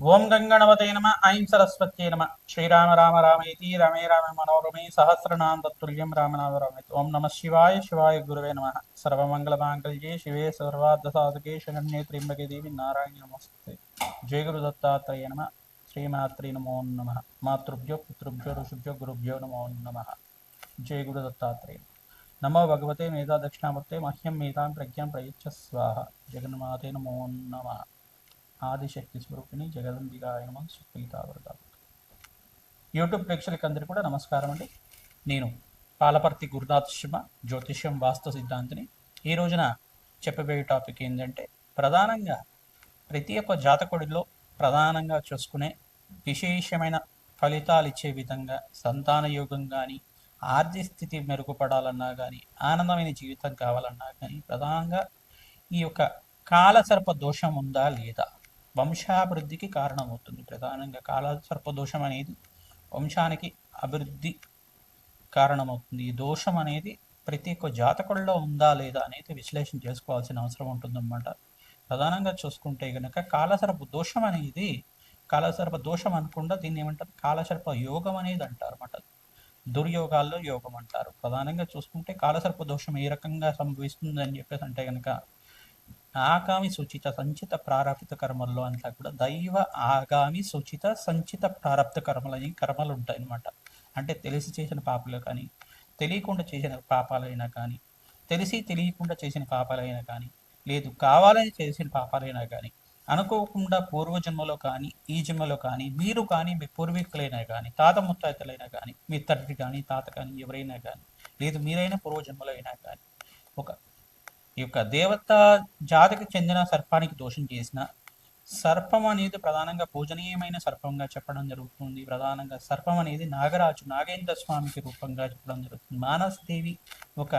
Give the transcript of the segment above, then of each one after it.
ఓం గంగణవతే నమ ఐం సరస్వత్యే నమ. శ్రీరామ రామ రామేతి రమే రామ మనోరమే సహస్రనామ తత్తుల్యం రామనామ రామేతి ఓం నమ శివాయ శివాయ గురువే నమ. సర్వమంగళమాంగళ్యే శివే సర్వార్థ సాధకే శరణ్యే త్రింబకే దేవి నారాయణ నమస్తే. జయ గురు దత్తాత్రేయ నమ. శ్రీమాత్రి నమో నమ. మాతృభ్యో పితృభ్యో ఋషుభ్యో గురుభ్యో నమో నమ. జయ గురు దత్తాత్రేయ నమో భగవతే మేధా దక్షిణామూర్తే మహ్యం మేధాం ప్రజ్ఞాం ప్రయుచ్చ స్వాహ. జగన్మాతే నమో నమ. ఆదిశక్తి స్వరూపిణి జగదంబికాయ నమ సుప్రీతావృత యూట్యూబ్ ప్రేక్షకులందరికీ కూడా నమస్కారం అండి. నేను పాలపర్తి గురునాథ్ శివ జ్యోతిష్యం వాస్తు సిద్ధాంతిని. ఈ రోజున చెప్పబోయే టాపిక్ ఏంటంటే ప్రధానంగా ప్రతి ఒక్క జాతకుడిలో ప్రధానంగా చూసుకునే విశేషమైన ఫలితాలు ఇచ్చే విధంగా సంతాన యోగం కానీ ఆర్థిక స్థితి మెరుగుపడాలన్నా కానీ ఆనందమైన జీవితం కావాలన్నా కానీ ప్రధానంగా ఈ యొక్క కాలసర్ప దోషం ఉందా లేదా? వంశాభివృద్ధికి కారణమవుతుంది. ప్రధానంగా కాలసర్ప దోషం అనేది వంశానికి అభివృద్ధి కారణమవుతుంది. ఈ దోషం అనేది ప్రతి ఒక్క జాతకుల్లో ఉందా లేదా అనేది విశ్లేషణ చేసుకోవాల్సిన అవసరం ఉంటుందన్నమాట. ప్రధానంగా చూసుకుంటే కనుక కాలసర్ప దోషం అనేది కాలసర్ప దోషం అనకుండా దీన్ని ఏమంటారు? కాలసర్ప యోగం అనేది అంటారు అన్నమాట దుర్యోగాల్లో యోగం అంటారు. ప్రధానంగా చూసుకుంటే కాలసర్ప దోషం ఏ రకంగా సంభవిస్తుంది అని చెప్పేసి అంటే కనుక ఆగామి సూచిత సంచిత ప్రారంభిత కర్మల్లో అంతా కూడా దైవ ఆగామి సూచిత సంచిత ప్రారంభ కర్మలు అని కర్మలు ఉంటాయి అన్నమాట. అంటే తెలిసి చేసిన పాపాలు కానీ తెలియకుండా చేసిన పాపాలైనా కానీ తెలిసి తెలియకుండా చేసిన పాపాలైనా కానీ లేదు కావాలని చేసిన పాపాలైనా కానీ అనుకోకుండా పూర్వజన్మలో కానీ ఈ జన్మలో కానీ మీరు కానీ మీ పూర్వీకులైనా కానీ తాత ముత్తాతలైనా కానీ మీ తండ్రి కానీ తాత కానీ ఎవరైనా కానీ లేదు మీరైనా పూర్వజన్మలో అయినా కానీ ఒక ఈ యొక్క దేవత జాతికి చెందిన సర్పానికి దోషం చేసిన సర్పం అనేది ప్రధానంగా పూజనీయమైన సర్పంగా చెప్పడం జరుగుతుంది. ప్రధానంగా సర్పం అనేది నాగరాజు నాగేంద్ర స్వామికి రూపంగా చెప్పడం జరుగుతుంది. మానసదేవి ఒక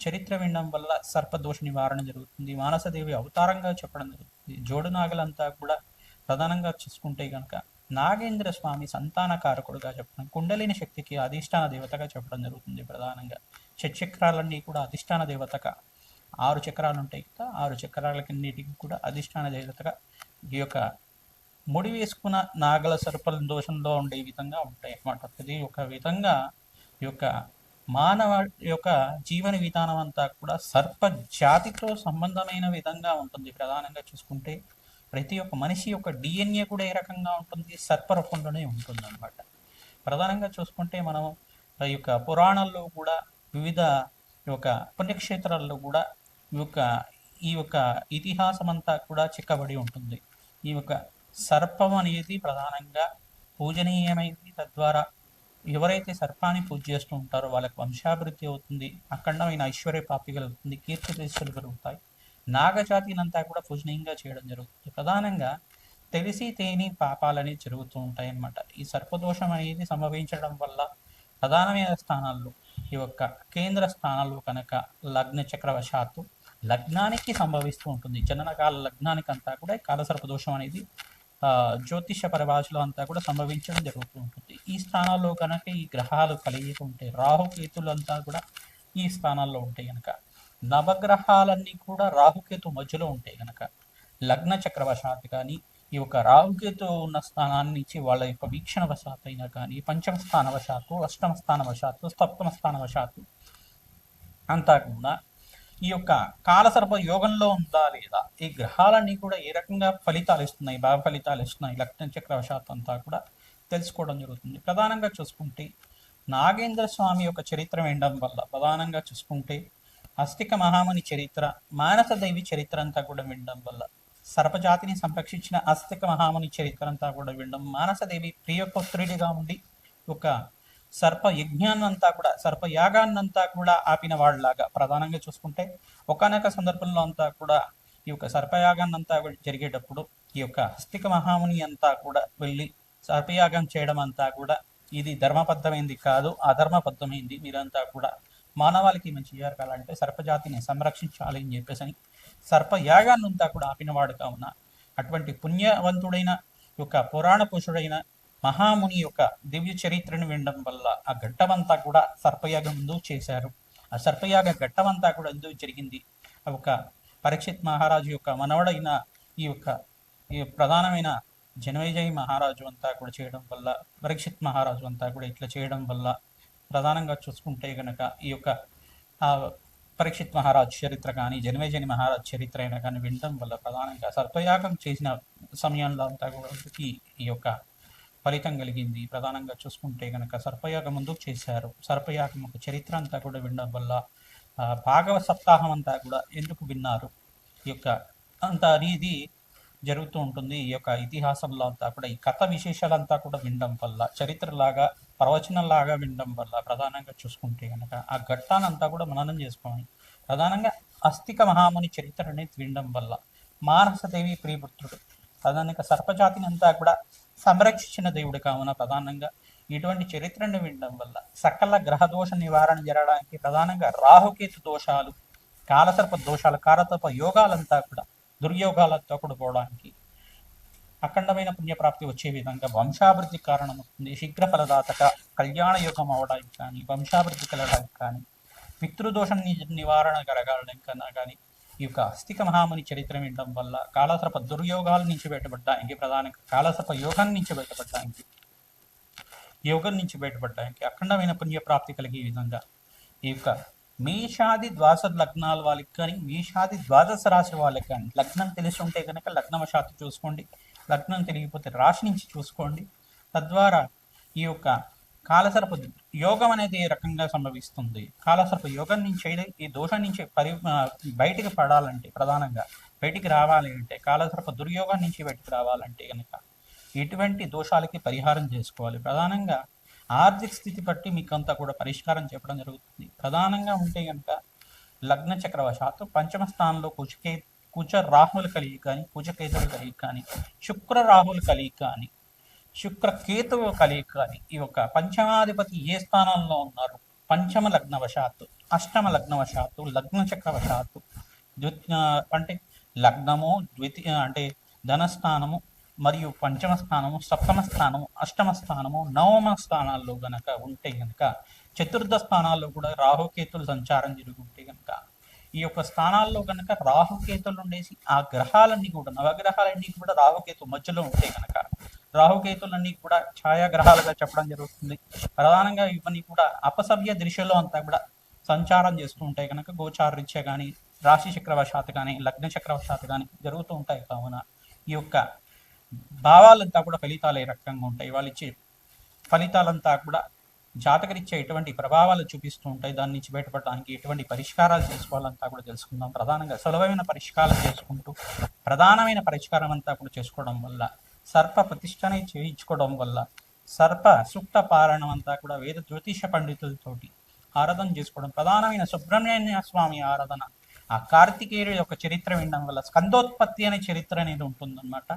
చరిత్ర వినడం వల్ల సర్పదోష నివారణ జరుగుతుంది. మానసదేవి అవతారంగా చెప్పడం జరుగుతుంది. జోడు నాగలంతా కూడా ప్రధానంగా చూసుకుంటే కనుక నాగేంద్ర స్వామి సంతాన కారకుడుగా చెప్పడం కుండలిని శక్తికి అధిష్టాన దేవతగా చెప్పడం జరుగుతుంది ప్రధానంగా. చక్రాలన్నీ కూడా అధిష్టాన దేవతగా ఆరు చక్రాలు ఉంటాయి కదా ఆరు చక్రాలకన్నిటికి కూడా అధిష్టాన దేవతగా ఈ యొక్క ముడి వేసుకున్న నాగల సర్పల దోషంలో ఉండే విధంగా ఉంటాయి అన్నమాట. ఇది ఒక విధంగా ఈ యొక్క మానవ యొక్క జీవన విధానం అంతా కూడా సర్ప జాతితో సంబంధమైన విధంగా ఉంటుంది. ప్రధానంగా చూసుకుంటే ప్రతి ఒక్క మనిషి యొక్క డిఎన్ఏ కూడా ఏ రకంగా ఉంటుంది? సర్ప రూపంలోనే ఉంటుంది అనమాట ప్రధానంగా చూసుకుంటే మనం ఈ యొక్క పురాణాల్లో కూడా వివిధ ఈ యొక్క పుణ్యక్షేత్రాల్లో కూడా ఈ యొక్క ఈ యొక్క ఇతిహాసం అంతా కూడా చిక్కబడి ఉంటుంది. ఈ యొక్క సర్పం అనేది ప్రధానంగా పూజనీయమైంది. తద్వారా ఎవరైతే సర్పాన్ని పూజ చేస్తూ ఉంటారో వాళ్ళకి వంశాభివృద్ధి అవుతుంది. అఖండమైన ఐశ్వర్య ప్రాప్తి కలుగుతుంది. కీర్తి ప్రతిష్టలు కలుగుతాయి నాగజాతినంతా కూడా పూజనీయంగా చేయడం జరుగుతుంది. ప్రధానంగా తెలిసి తేని పాపాలని జరుగుతూ ఉంటాయి అన్నమాట ఈ సర్పదోషం అనేది సంభవించడం వల్ల ప్రధానమైన స్థానాల్లో ఈ యొక్క కేంద్ర స్థానాల్లో కనుక లగ్న చక్రవశాత్తు లగ్నానికి సంభవిస్తూ ఉంటుంది. జననకాల లగ్నానికి అంతా కూడా కాలసర్ప దోషం అనేది జ్యోతిష పరిభాషలో అంతా కూడా సంభవించడం జరుగుతూ ఉంటుంది. ఈ స్థానాల్లో కనుక ఈ గ్రహాలు కలిగి ఉంటే రాహుకేతులు అంతా కూడా ఈ స్థానాల్లో ఉంటాయి కనుక నవగ్రహాలన్నీ కూడా రాహుకేతు మధ్యలో ఉంటాయి కనుక లగ్న చక్రవశాత్తు కానీ ఈ యొక్క రాహుకేతు ఉన్న స్థానాన్ని నుంచి వాళ్ళ యొక్క వీక్షణ వశాత్తు అయినా కానీ పంచమ స్థాన వశాత్తు అష్టమ స్థాన వశాత్తు సప్తమ స్థాన వశాత్తు అంతా కూడా ఈ యొక్క కాలసర్ప యోగంలో ఉందా లేదా? ఈ గ్రహాలన్నీ కూడా ఏ రకంగా ఫలితాలు ఇస్తున్నాయి? బాగా ఫలితాలు ఇస్తున్నాయి? లగ్న చక్రవశాత్తు అంతా కూడా తెలుసుకోవడం జరుగుతుంది. ప్రధానంగా చూసుకుంటే నాగేంద్ర స్వామి యొక్క చరిత్ర వినడం వల్ల ప్రధానంగా చూసుకుంటే అస్తిక మహాముని చరిత్ర మానస దైవి చరిత్ర అంతా కూడా వినడం వల్ల సర్పజాతిని సంరక్షించిన అస్తిక మహాముని చరిత్ర అంతా కూడా వినడం మానసదేవి ప్రియ పుత్రుడిగా ఉండి ఒక సర్ప యజ్ఞాన్నంతా కూడా సర్ప యాగాన్నంతా కూడా ఆపిన వాళ్ళలాగా ప్రధానంగా చూసుకుంటే ఒకనొక సందర్భంలో అంతా కూడా ఈ యొక్క సర్పయాగాన్నంతా జరిగేటప్పుడు ఈ యొక్క హస్తిక మహాముని అంతా కూడా వెళ్ళి సర్పయాగం చేయడం అంతా కూడా ఇది ధర్మబద్ధమైంది కాదు అధర్మబద్ధమైంది. మీరంతా కూడా మానవాళికి మంచి జరగాలంటే సర్పజాతిని సంరక్షించాలి అని చెప్పేసి సర్పయాగాన్నంతా కూడా ఆపినవాడు కావున అటువంటి పుణ్యవంతుడైన యొక్క పురాణ పురుషుడైన మహాముని యొక్క దివ్య చరిత్రను వినడం వల్ల ఆ ఘట్టమంతా కూడా సర్పయాగం ఎందుకు చేశారు. ఆ సర్పయాగ ఘట్టమంతా కూడా ఎందుకు జరిగింది. ఒక పరీక్షిత్ మహారాజు యొక్క మనవడైన ఈ యొక్క ఈ ప్రధానమైన జనమేజయ మహారాజు అంతా కూడా చేయడం వల్ల పరీక్షిత్ మహారాజు అంతా కూడా ఇట్లా చేయడం వల్ల ప్రధానంగా చూసుకుంటే గనక ఈ యొక్క ఆ పరీక్షిత్ మహారాజ్ చరిత్ర కానీ జనమేజని మహారాజ్ చరిత్ర అయినా కానీ వినడం వల్ల ప్రధానంగా సర్పయాగం చేసిన సమయంలో అంతా కూడా ఈ యొక్క ఫలితం కలిగింది. ప్రధానంగా చూసుకుంటే కనుక సర్పయాగం ముందుకు చేశారు. సర్పయాగం ఒక చరిత్ర అంతా కూడా వినడం వల్ల భాగవ సప్తాహం అంతా కూడా ఎందుకు విన్నారు? ఈ యొక్క అంత అనేది జరుగుతూ ఉంటుంది. ఈ యొక్క ఇతిహాసంలో అంతా కూడా ఈ కథ విశేషాలంతా కూడా వినడం వల్ల చరిత్రలాగా ప్రవచనంలాగా వినడం వల్ల ప్రధానంగా చూసుకుంటే కనుక ఆ ఘట్టానంతా కూడా మననం చేసుకోవాలి. ప్రధానంగా అస్థిక మహాముని చరిత్ర అనేది వినడం వల్ల మానసదేవి ప్రియపుత్రుడు ప్రధానంగా సర్పజాతిని అంతా కూడా సంరక్షించిన దేవుడు కావున ప్రధానంగా ఇటువంటి చరిత్రను వినడం వల్ల సకల గ్రహ దోష నివారణ జరగడానికి ప్రధానంగా రాహుకేతు దోషాలు కాలసర్ప దోషాలు కాలసర్ప యోగాలంతా కూడా దుర్యోగాలతో కూడుకోవడానికి అఖండమైన పుణ్యప్రాప్తి వచ్చే విధంగా వంశాభివృద్ధి కారణమవుతుంది శీఘ్ర ఫలదాతక కళ్యాణ యోగం అవడానికి కానీ వంశాభివృద్ధి కలగడానికి కానీ పితృదోషం నివారణ కలగడానికి కన్నా కానీ ఈ యొక్క అస్థిక మహాముని చరిత్ర వినడం వల్ల కాలసర్ప దుర్యోగాల నుంచి బయటపడడానికి ప్రధానంగా కాలసర్ప యోగం నుంచి బయటపడడానికి యోగం నుంచి బయటపడడానికి అఖండమైన పుణ్యప్రాప్తి కలిగే విధంగా ఈ యొక్క మేషాది ద్వాదశ లగ్నాల వాళ్ళకి కానీ మేషాది ద్వాదశ రాశి వాళ్ళకి కానీ లగ్నం తెలిసి ఉంటే కనుక లగ్నవశాత్తు చూసుకోండి. లగ్నం తెలియకపోతే రాశి నుంచి చూసుకోండి. తద్వారా ఈ యొక్క కాలసర్ప యోగం అనేది ఏ రకంగా సంభవిస్తుంది? కాలసర్ప యోగం నుంచి అయితే ఈ దోషం నుంచి పరి బయటికి పడాలంటే ప్రధానంగా బయటికి రావాలి అంటే కాలసర్ప దుర్యోగం నుంచి బయటికి రావాలంటే కనుక ఎటువంటి దోషాలకి పరిహారం చేసుకోవాలి? ప్రధానంగా ఆర్థిక స్థితి బట్టి మీకు అంతా కూడా పరిష్కారం చెప్పడం జరుగుతుంది. ప్రధానంగా ఉంటే కనుక లగ్న చక్రవశాత్తు పంచమ స్థానంలో కుచకే కుచ రాహుల కలిగి కానీ కుచకేతులు కలిగి కానీ శుక్ర రాహుల కలిగి కానీ శుక్ర కేతువు కలిగి కానీ ఈ యొక్క పంచమాధిపతి ఏ స్థానంలో ఉన్నారు? పంచమ లగ్నవశాత్తు అష్టమ లగ్నవశాత్తు లగ్న చక్రవశాత్తు ద్వితీయ అంటే లగ్నము ద్వితీయ అంటే ధనస్థానము మరియు పంచమ స్థానము సప్తమ స్థానము అష్టమ స్థానము నవమ స్థానాల్లో గనక ఉంటే గనక చతుర్థ స్థానాల్లో కూడా రాహుకేతులు సంచారం జరుగుంటే గనక ఈ యొక్క స్థానాల్లో గనక రాహుకేతులు ఉండేసి ఆ గ్రహాలన్నీ కూడా నవగ్రహాలన్నీ కూడా రాహుకేతు మధ్యలో ఉంటే గనక రాహుకేతులన్నీ కూడా ఛాయాగ్రహాలుగా చెప్పడం జరుగుతుంది. ప్రధానంగా ఇవన్నీ కూడా అపసవ్య దృశ్యలో అంతా కూడా సంచారం చేస్తూ ఉంటాయి కనుక గోచారరీత్యా కానీ రాశి చక్రవశాత్ కానీ లగ్న చక్రవశాత్ కానీ జరుగుతూ ఉంటాయి కావున ఈ యొక్క భావాలంతా కూడా ఫలితాలు ఏ రకంగా ఉంటాయి. వాళ్ళు ఇచ్చే ఫలితాలంతా కూడా జాతకరిచ్చే ఎటువంటి ప్రభావాలు చూపిస్తూ ఉంటాయి. దాని నుంచి బయటపడడానికి ఎటువంటి పరిష్కారాలు చేసుకోవాలంతా కూడా తెలుసుకుందాం. ప్రధానంగా సులభమైన పరిష్కారాలు చేసుకుంటూ ప్రధానమైన పరిష్కారం అంతా కూడా చేసుకోవడం వల్ల సర్ప ప్రతిష్టని చేయించుకోవడం వల్ల సర్ప సుక్త పారాయణం అంతా కూడా వేద జ్యోతిష పండితులతోటి ఆరాధన చేసుకోవడం ప్రధానమైన సుబ్రహ్మణ్య స్వామి ఆరాధన ఆ కార్తికేయుడి యొక్క చరిత్ర వినడం వల్ల స్కందోత్పత్తి అనే చరిత్ర అనేది ఉంటుందన్నమాట.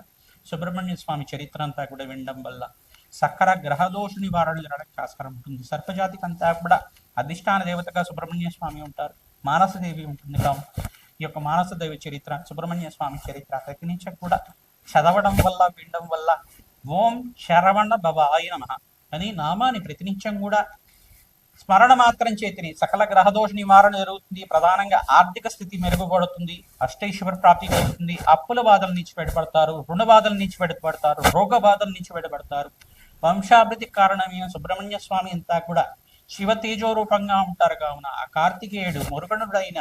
సుబ్రహ్మణ్య స్వామి చరిత్ర అంతా కూడా వినడం వల్ల సక్కర గ్రహదోష నివారణ జరగడానికి ఆస్కారం ఉంటుంది. సర్పజాతికి అంతా కూడా అధిష్టాన దేవతగా సుబ్రహ్మణ్య స్వామి ఉంటారు. మానసదేవి ఉంటుంది కావున ఈ యొక్క మానసదేవి చరిత్ర సుబ్రహ్మణ్య స్వామి చరిత్ర ప్రతి నుంచి కూడా చదవడం వల్ల వినడం వల్ల ఓం శరవణ భవాయ నమ అని నామాన్ని ప్రతినిత్యం కూడా స్మరణ మాత్రం చేతిని సకల గ్రహదోష నివారణ జరుగుతుంది. ప్రధానంగా ఆర్థిక స్థితి మెరుగుపడుతుంది. అష్టైశ్వర ప్రాప్తి కలుగుతుంది. అప్పుల బాధల నుంచి బయటపడతారు. రుణ బాధల నుంచి బయటపడతారు. రోగ బాధల నుంచి బయటపడతారు. వంశాభివృద్ధి కారణమైన సుబ్రహ్మణ్య స్వామి అంతా కూడా శివ తేజో రూపంగా ఉంటారు కావున ఆ కార్తికేయుడు మురుగనుడైన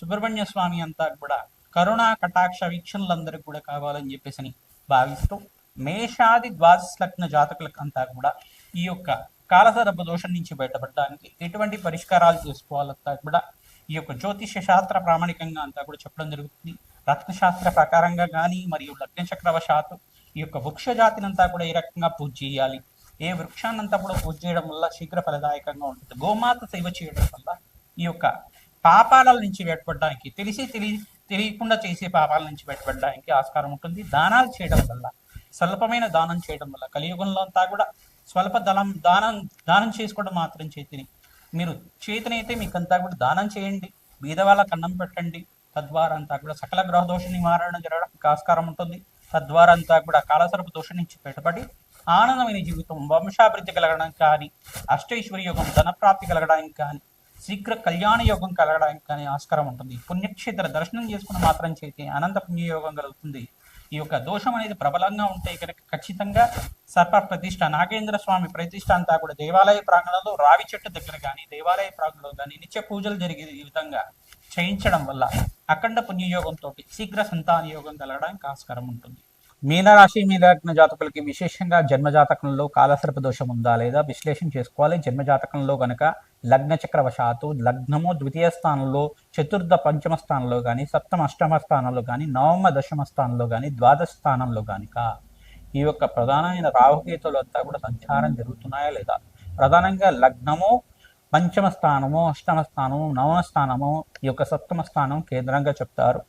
సుబ్రహ్మణ్య స్వామి అంతా కూడా కరుణా కటాక్ష వీక్షణలందరికీ కూడా కావాలని చెప్పేసి భావిస్తూ మేషాది ద్వాదశ లగ్న జాతకులకు అంతా కూడా ఈ యొక్క కాలసర్ప దోషం నుంచి బయటపడడానికి ఎటువంటి పరిష్కారాలు చేసుకోవాలంతా కూడా ఈ యొక్క జ్యోతిష శాస్త్ర ప్రామాణికంగా అంతా కూడా చెప్పడం జరుగుతుంది. రత్నశాస్త్ర ప్రకారంగా కానీ మరియు లగ్న చక్రవశాత్తు ఈ యొక్క వృక్ష జాతినంతా కూడా ఏ రకంగా పూజ చేయాలి? ఏ వృక్షాన్నంతా కూడా పూజ చేయడం వల్ల శీఘ్ర ఫలదాయకంగా ఉంటుంది. గోమాత సేవ చేయడం వల్ల ఈ యొక్క పాపాల నుంచి బయటపడడానికి తెలిసి తెలియ తెలియకుండా చేసే పాపాల నుంచి బయటపడడానికి ఆస్కారం ఉంటుంది. దానాలు చేయడం వల్ల స్వల్పమైన దానం చేయడం వల్ల కలియుగంలో అంతా కూడా స్వల్ప దళం దానం దానం చేసుకోవడం మాత్రం చేతిని. మీరు చేతినైతే మీకు అంతా కూడా దానం చేయండి. బీదవాళ్ళ కన్నం అన్నం పెట్టండి. తద్వారా అంతా కూడా సకల గ్రహదోష నివారణ జరగడానికి ఆస్కారం ఉంటుంది. తద్వారా అంతా కూడా కాలసర్ప దోషం నుంచి బయటపడి ఆనందమైన జీవితం వంశాభివృద్ధి కలగడానికి కానీ అష్టైశ్వర్య యోగం ధనప్రాప్తి కలగడానికి కానీ శీఘ్ర కళ్యాణ యోగం కలగడానికి కానీ ఆస్కారం ఉంటుంది. పుణ్యక్షేత్ర దర్శనం చేసుకుని మాత్రం చేతి అనంత పుణ్యయోగం కలుగుతుంది. ఈ యొక్క దోషం అనేది ప్రబలంగా ఉంటే కనుక ఖచ్చితంగా సర్ప ప్రతిష్ట నాగేంద్ర స్వామి ప్రతిష్ట అంతా కూడా దేవాలయ ప్రాంగణంలో రావి చెట్టు దగ్గర కానీ దేవాలయ ప్రాంగణంలో కానీ నిత్య పూజలు జరిగే ఈ విధంగా చేయించడం వల్ల అఖండ పుణ్యయోగంతో శీఘ్ర సంతాన యోగం కలగడానికి ఆస్కారం ఉంటుంది. మీనరాశి మీద లగ్న జాతకులకి విశేషంగా జన్మ జాతకంలో కాలసర్ప దోషం ఉందా లేదా విశ్లేషణ చేసుకోవాలి. జన్మ జాతకంలో గనక లగ్న చక్రవశాత్తు లగ్నము ద్వితీయ స్థానంలో చతుర్థ పంచమ స్థానంలో కానీ సప్తమ అష్టమ స్థానంలో కానీ నవమ దశమ స్థానంలో కానీ ద్వాదశ స్థానంలో కనుక ఈ యొక్క ప్రధానమైన రాహుకేతులు అంతా కూడా సంచారం జరుగుతున్నాయా లేదా? ప్రధానంగా లగ్నము పంచమ స్థానము అష్టమ స్థానము నవమ స్థానము ఈ యొక్క సప్తమ స్థానం కేంద్రంగా చెప్తారు.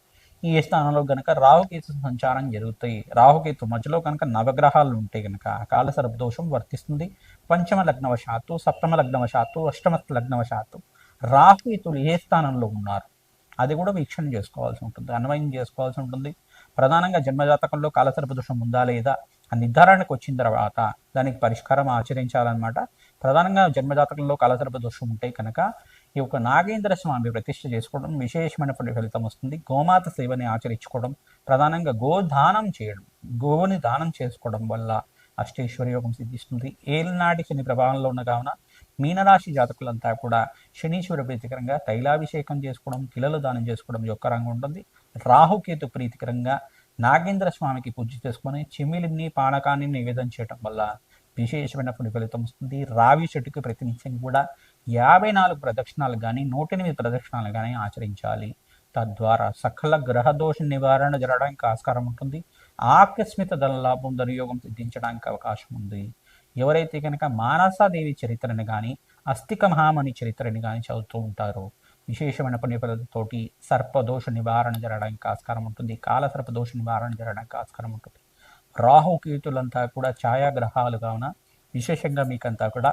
ఈ స్థానంలో గనక రాహుకేతు సంచారం జరుగుతాయి. రాహుకేతు మధ్యలో కనుక నవగ్రహాలు ఉంటే గనక అకాల సర్పదోషం వర్తిస్తుంది. పంచమ లగ్నవశాత్తు సప్తమ లగ్నవశాత్తు అష్టమ లగ్నవశాత్తు రాహుకేతులు ఏ స్థానంలో ఉన్నారు? అది కూడా వీక్షణ చేసుకోవాల్సి ఉంటుంది అన్వయం చేసుకోవాల్సి ఉంటుంది. ప్రధానంగా జన్మజాతకంలో కాలసర్ప దోషం ఉందా లేదా? ఆ నిర్ధారణకు వచ్చిన తర్వాత దానికి పరిష్కారం ఆచరించాలన్నమాట. ప్రధానంగా జన్మజాతకంలో కాలసర్ప దోషం ఉంటే కనుక ఈ యొక్క నాగేంద్ర స్వామి ప్రతిష్ఠ చేసుకోవడం విశేషమైనటువంటి ఫలితం వస్తుంది. గోమాత సేవని ఆచరించుకోవడం ప్రధానంగా గోదానం చేయడం గోవుని దానం చేసుకోవడం వల్ల అష్టేశ్వర యోగం సిద్ధిస్తుంది. ఏలినాటి శని ప్రభావంలో ఉన్న కావున మీనరాశి జాతకులంతా కూడా శనీశ్వర ప్రీతికరంగా తైలాభిషేకం చేసుకోవడం కిలలు దానం చేసుకోవడం యొక్క రంగు ఉంటుంది. రాహుకేతు ప్రీతికరంగా నాగేంద్ర స్వామికి పూజ చేసుకొని చిమిలిని పానకాన్ని నివేదన చేయడం వల్ల విశేషమైనటువంటి ఫలితం వస్తుంది. రావి చెట్టుకి ప్రతినిత్యం కూడా యాభై నాలుగు ప్రదక్షిణాలు కానీ నూట ఎనిమిది ప్రదక్షిణాలు కానీ ఆచరించాలి. తద్వారా సకల గ్రహదోష నివారణ జరగడానికి ఆస్కారం ఉంటుంది. ఆకస్మిక ధనలాభం ధనయోగం సిద్ధించడానికి అవకాశం ఉంది. ఎవరైతే కనుక మానసాదేవి చరిత్రని కానీ అస్థిక మహామణి చరిత్రని కానీ చదువుతూ ఉంటారో విశేషమైన పుణ్యపదతోటి సర్పదోష నివారణ జరగడానికి ఆస్కారం ఉంటుంది. కాల సర్పదోష నివారణ జరగడానికి ఆస్కారం ఉంటుంది. రాహుకేతులంతా కూడా ఛాయాగ్రహాలు కావున విశేషంగా మీకంతా కూడా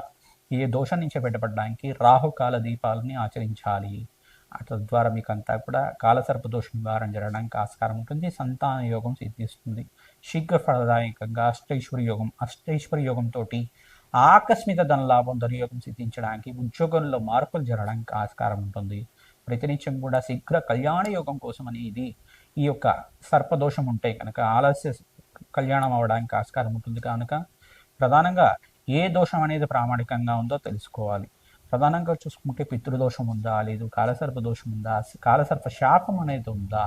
ఈ దోషం నుంచి బయటపడడానికి రాహుకాల దీపాలని ఆచరించాలి. తద్వారా మీకు అంతా కూడా కాలసర్ప దోషం నివారణ జరగడానికి ఆస్కారం ఉంటుంది. సంతాన యోగం సిద్ధిస్తుంది. శీఘ్ర ఫలదాయకంగా అష్టైశ్వరి యోగం అష్టైశ్వరి యోగంతో ఆకస్మిక ధనలాభం ధనయోగం సిద్ధించడానికి ఉద్యోగంలో మార్పులు జరగడానికి ఆస్కారం ఉంటుంది. ప్రతినిత్యం కూడా శీఘ్ర కళ్యాణ యోగం కోసం అనేది ఈ యొక్క సర్పదోషం ఉంటే కనుక ఆలస్య కళ్యాణం అవ్వడానికి ఆస్కారం ఉంటుంది. కనుక ప్రధానంగా ఏ దోషం అనేది ప్రామాణికంగా ఉందో తెలుసుకోవాలి. ప్రధానంగా చూసుకుంటే పితృదోషం ఉందా లేదు కాలసర్ప దోషం ఉందా కాలసర్ప శాపం అనేది ఉందా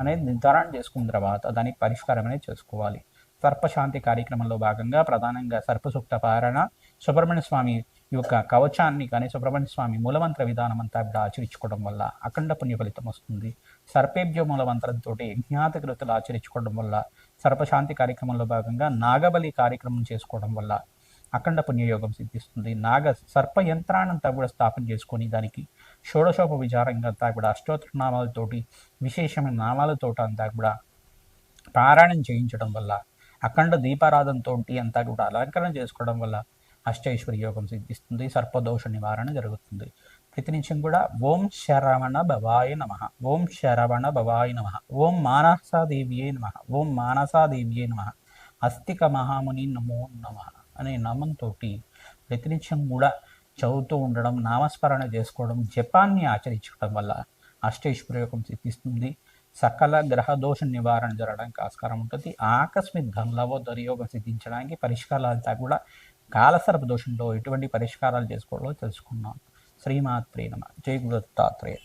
అనేది నిర్ధారణ చేసుకున్న తర్వాత దానికి పరిష్కారం అనేది చేసుకోవాలి. సర్పశాంతి కార్యక్రమంలో భాగంగా ప్రధానంగా సర్పసూక్త పారణ సుబ్రహ్మణ్య స్వామి యొక్క కవచాన్ని కానీ సుబ్రహ్మణ్య స్వామి మూలమంత్ర విధానం అంతా కూడా ఆచరించుకోవడం వల్ల అఖండ పుణ్య ఫలితం వస్తుంది. సర్పేభ్య మూలమంత్రంతో జ్ఞాత కృతులు ఆచరించుకోవడం వల్ల సర్పశాంతి కార్యక్రమంలో భాగంగా నాగబలి కార్యక్రమం చేసుకోవడం వల్ల అఖండ పుణ్యయోగం సిద్ధిస్తుంది. నాగ సర్ప యంత్రాన్నంతా కూడా స్థాపన చేసుకొని దానికి షోడశోప విచారంగా అంతా కూడా అష్టోత్తర నామాలతోటి విశేషమైన నామాలతోటి అంతా కూడా పారాయణం చేయించడం వల్ల అఖండ దీపారాధనతో అంతా కూడా అలంకరణ చేసుకోవడం వల్ల అష్టైశ్వర్య యోగం సిద్ధిస్తుంది. సర్పదోష నివారణ జరుగుతుంది. ప్రతినిత్యం కూడా ఓం శరవణ భవాయ నమ. ఓం శరవణ భవాయ నమ. ఓం మానసాదేవ్యే నమ. ఓం మానసాదేవ్యే నమ. అస్తిక మహాముని నమో నమ. అనే నామంతో ప్రతినిత్యం కూడా చదువుతూ ఉండడం నామస్మరణ చేసుకోవడం జపాన్ని ఆచరించడం వల్ల అష్టైశ్వర్యోగం సిద్ధిస్తుంది. సకల గ్రహ దోష నివారణ జరగడానికి ఆస్కారం ఉంటుంది. ఆకస్మిక ధనలవో దుర్యోగం సిద్ధించడానికి పరిష్కారాలంతా కూడా కాలసర్ప దోషంలో ఎటువంటి పరిష్కారాలు చేసుకోవాలో తెలుసుకున్నాం శ్రీమాత్రే నమ. జై గురుదత్తాత్రేయ.